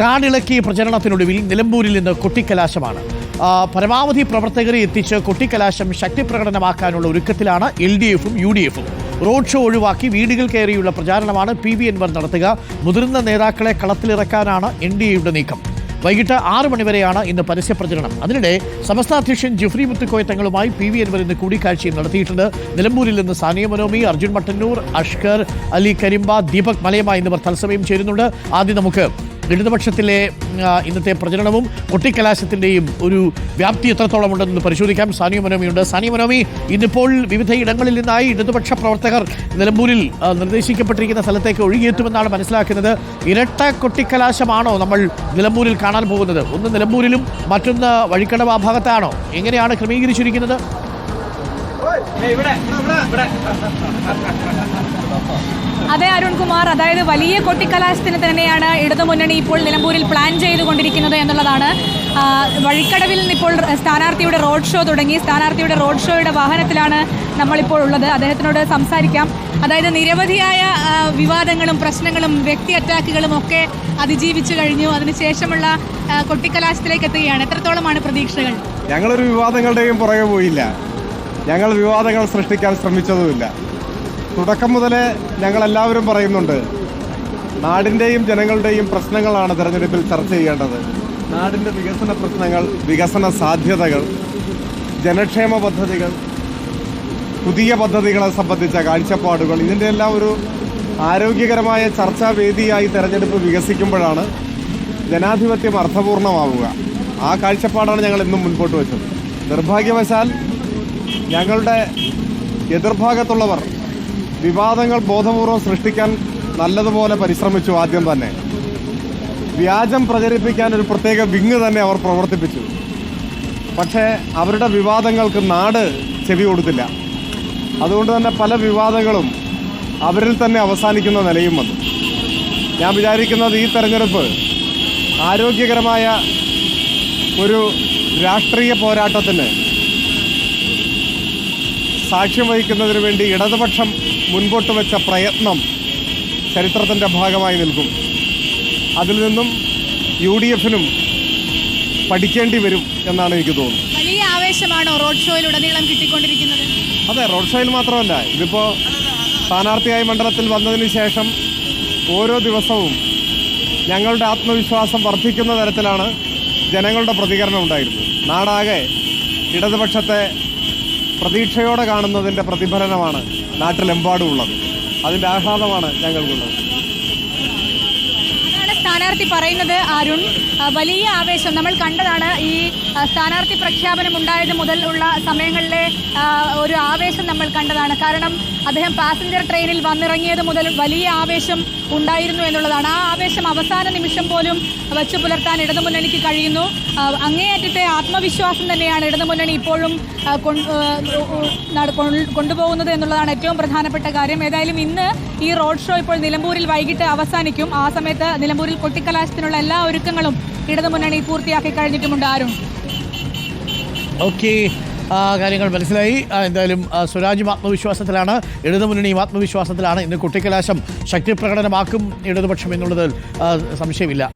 കാടിളക്കി പ്രചരണത്തിനൊടുവിൽ നിലമ്പൂരിൽ നിന്ന് കൊട്ടിക്കലാശമാണ്. പരമാവധി പ്രവർത്തകരെ എത്തിച്ച് കൊട്ടിക്കലാശം ശക്തിപ്രകടനമാക്കാനുള്ള ഒരുക്കത്തിലാണ് എൽ ഡി എഫും യു ഡി എഫും. റോഡ് ഷോ ഒഴിവാക്കി വീടുകൾ കയറിയുള്ള പ്രചാരണമാണ് പി വി എൻവർ നടത്തുക. മുതിർന്ന നേതാക്കളെ കളത്തിലിറക്കാനാണ് എൻ ഡി എയുടെ നീക്കം. വൈകിട്ട് ആറ് മണിവരെയാണ് ഇന്ന് പരസ്യ പ്രചരണം. അതിനിടെ സമസ്ത അധ്യക്ഷൻ ജിഫ്രി മുത്തുക്കോയ തങ്ങളുമായി പി വി എൻവർ ഇന്ന് കൂടിക്കാഴ്ചയും നടത്തിയിട്ടുണ്ട്. നിലമ്പൂരിൽ നിന്ന് സാനിയ മനോമി അർജുൻ മട്ടന്നൂർ അഷ്കർ അലി കരിമ്പ ദീപക് മലയമ്മ എന്നിവർ തത്സമയം ചേരുന്നുണ്ട്. ആദ്യം നമുക്ക് ഇടതുപക്ഷത്തിലെ ഇന്നത്തെ പ്രചരണവും കൊട്ടിക്കലാശത്തിന്റെയും ഒരു വ്യാപ്തി എത്രത്തോളം ഉണ്ടെന്ന് പരിശോധിക്കാം. സാനിയ മനോമിയുണ്ട്. സാനിയ മനോമി ഇന്നിപ്പോൾ വിവിധ ഇടങ്ങളിൽ നിന്നായി ഇടതുപക്ഷ പ്രവർത്തകർ നിലമ്പൂരിൽ നിർദ്ദേശിക്കപ്പെട്ടിരിക്കുന്ന സ്ഥലത്തേക്ക് ഒഴുകിയെത്തുമെന്നാണ് മനസ്സിലാക്കുന്നത്. ഇരട്ട കൊട്ടിക്കലാശമാണോ നമ്മൾ നിലമ്പൂരിൽ കാണാൻ പോകുന്നത്? ഒന്ന് നിലമ്പൂരിലും മറ്റൊന്ന് വഴിക്കടവ് ആ ഭാഗത്താണോ? എങ്ങനെയാണ് ക്രമീകരിച്ചിരിക്കുന്നത്? അതെ അരുൺകുമാർ അതായത് വലിയ കൊട്ടിക്കലാശത്തിന് തന്നെയാണ് ഇടതുമുന്നണി ഇപ്പോൾ നിലമ്പൂരിൽ പ്ലാൻ ചെയ്തുകൊണ്ടിരിക്കുന്നത് എന്നുള്ളതാണ്. വഴിക്കടവിൽ നിന്ന് ഇപ്പോൾ സ്ഥാനാർത്ഥിയുടെ റോഡ് ഷോ തുടങ്ങി. സ്ഥാനാർത്ഥിയുടെ റോഡ് ഷോയുടെ വാഹനത്തിലാണ് നമ്മളിപ്പോൾ ഉള്ളത്. അദ്ദേഹത്തിനോട് സംസാരിക്കാം. അതായത് നിരവധിയായ വിവാദങ്ങളും പ്രശ്നങ്ങളും വ്യക്തി അറ്റാക്കുകളും ഒക്കെ അതിജീവിച്ചു കഴിഞ്ഞു. അതിനുശേഷമുള്ള കൊട്ടിക്കലാശത്തിലേക്ക് എത്തുകയാണ്. എത്രത്തോളമാണ് പ്രതീക്ഷകൾ? ഞങ്ങളൊരു വിവാദങ്ങളുടെയും പുറകെ പോയില്ല. ഞങ്ങൾ വിവാദങ്ങൾ സൃഷ്ടിക്കാൻ ശ്രമിച്ചതുമില്ല. തുടക്കം മുതലേ ഞങ്ങളെല്ലാവരും പറയുന്നുണ്ട് നാടിന്റെയും ജനങ്ങളുടെയും പ്രശ്നങ്ങളാണ് തെരഞ്ഞെടുപ്പിൽ ചർച്ച ചെയ്യേണ്ടത്. നാടിന്റെ വികസന പ്രശ്നങ്ങൾ വികസന സാധ്യതകൾ ജനക്ഷേമ പദ്ധതികൾ പുതിയ പദ്ധതികളെ സംബന്ധിച്ച കാഴ്ചപ്പാടുകൾ ഇതിന്റെ എല്ലാം ഒരു ആരോഗ്യകരമായ ചർച്ചാ വേദിയായി തെരഞ്ഞെടുപ്പ് വികസിക്കുമ്പോഴാണ് ജനാധിപത്യം അർത്ഥപൂർണമാവുക. ആ കാഴ്ചപ്പാടാണ് ഞങ്ങൾ ഇന്നും മുൻപോട്ട് വെച്ചത്. നിർഭാഗ്യവശാൽ ഞങ്ങളുടെ എതിർഭാഗത്തുള്ളവർ വിവാദങ്ങൾ ബോധപൂർവം സൃഷ്ടിക്കാൻ നല്ലതുപോലെ പരിശ്രമിച്ചു ആദ്യം തന്നെ. വ്യാജം പ്രചരിപ്പിക്കാൻ ഒരു പ്രത്യേക വിങ് തന്നെ അവർ പ്രവർത്തിപ്പിച്ചു. പക്ഷേ അവരുടെ വിവാദങ്ങൾക്ക് നാട് ചെവി കൊടുത്തില്ല. അതുകൊണ്ട് തന്നെ പല വിവാദങ്ങളും അവരിൽ തന്നെ അവസാനിക്കുന്ന നിലയും വന്നു. ഞാൻ വിചാരിക്കുന്നത് ഈ തെരഞ്ഞെടുപ്പ് ആരോഗ്യകരമായ ഒരു രാഷ്ട്രീയ പോരാട്ടത്തിന് സാക്ഷ്യം വഹിക്കുന്നതിന് വേണ്ടി ഇടതുപക്ഷം മുൻപോട്ട് വെച്ച പ്രയത്നം ചരിത്രത്തിന്റെ ഭാഗമായി നിൽക്കും. അതിൽ നിന്നും യു ഡി എഫിനും പഠിക്കേണ്ടി വരും എന്നാണ് എനിക്ക് തോന്നുന്നത്. വലിയ ആവേശമാണോ റോഡ് ഷോയിലുടനീളം കിട്ടിക്കൊണ്ടിരിക്കുന്നത്? അതെ റോഡ് ഷോയിൽ മാത്രമല്ല. ഇതിപ്പോൾ സ്ഥാനാർത്ഥിയായി മണ്ഡലത്തിൽ വന്നതിന് ശേഷം ഓരോ ദിവസവും ഞങ്ങളുടെ ആത്മവിശ്വാസം വർദ്ധിക്കുന്ന തരത്തിലാണ് ജനങ്ങളുടെ പ്രതികരണം ഉണ്ടായിരുന്നത്. നാടാകെ ഇടതുപക്ഷത്തെ പ്രതീക്ഷയോടെ കാണുന്നതിന്റെ പ്രതിഫലനമാണ് നാട്ടിലെമ്പാടും ഉള്ളത് അതിന്റെ ആഹ്ലാദമാണ് ഞങ്ങൾക്കുള്ളത്. സ്ഥാനാർത്ഥി പറയുന്നത് അരുൺ. വലിയ ആവേശം. നമ്മൾ കണ്ടതാണ് ഈ സ്ഥാനാർത്ഥി പ്രഖ്യാപനം ഉണ്ടായത് മുതൽ ഉള്ള സമയങ്ങളിലെ ഒരു ആവേശം നമ്മൾ കണ്ടതാണ്. കാരണം അദ്ദേഹം പാസഞ്ചർ ട്രെയിനിൽ വന്നിറങ്ങിയത് മുതൽ വലിയ ആവേശം ഉണ്ടായിരുന്നു എന്നുള്ളതാണ്. ആ ആവേശം അവസാന നിമിഷം പോലും വച്ചു പുലർത്താൻ ഇടതുമുന്നണിക്ക് കഴിയുന്നു. അങ്ങേയറ്റത്തെ ആത്മവിശ്വാസം തന്നെയാണ് ഇടതുമുന്നണി ഇപ്പോഴും കൊണ്ടുപോകുന്നത് എന്നുള്ളതാണ് ഏറ്റവും പ്രധാനപ്പെട്ട കാര്യം. ഏതായാലും ഇന്ന് ഈ റോഡ് ഷോ ഇപ്പോൾ നിലമ്പൂരിൽ വൈകിട്ട് അവസാനിക്കും. ആ സമയത്ത് നിലമ്പൂരിൽ കൊട്ടിക്കലാശത്തിനുള്ള എല്ലാ ഒരുക്കങ്ങളും ഇടതുമുന്നണി പൂർത്തിയാക്കി കഴിഞ്ഞിട്ടുമുണ്ട്. ആരും കാര്യങ്ങൾ മനസ്സിലായി. എന്തായാലും സ്വരാജും ആത്മവിശ്വാസത്തിലാണ്. ഇടതുമുന്നണിയും ആത്മവിശ്വാസത്തിലാണ്. ഇന്ന് കുട്ടിക്കലാശം ശക്തി പ്രകടനമാക്കും ഇടതുപക്ഷം എന്നുള്ളതിൽ സംശയമില്ല.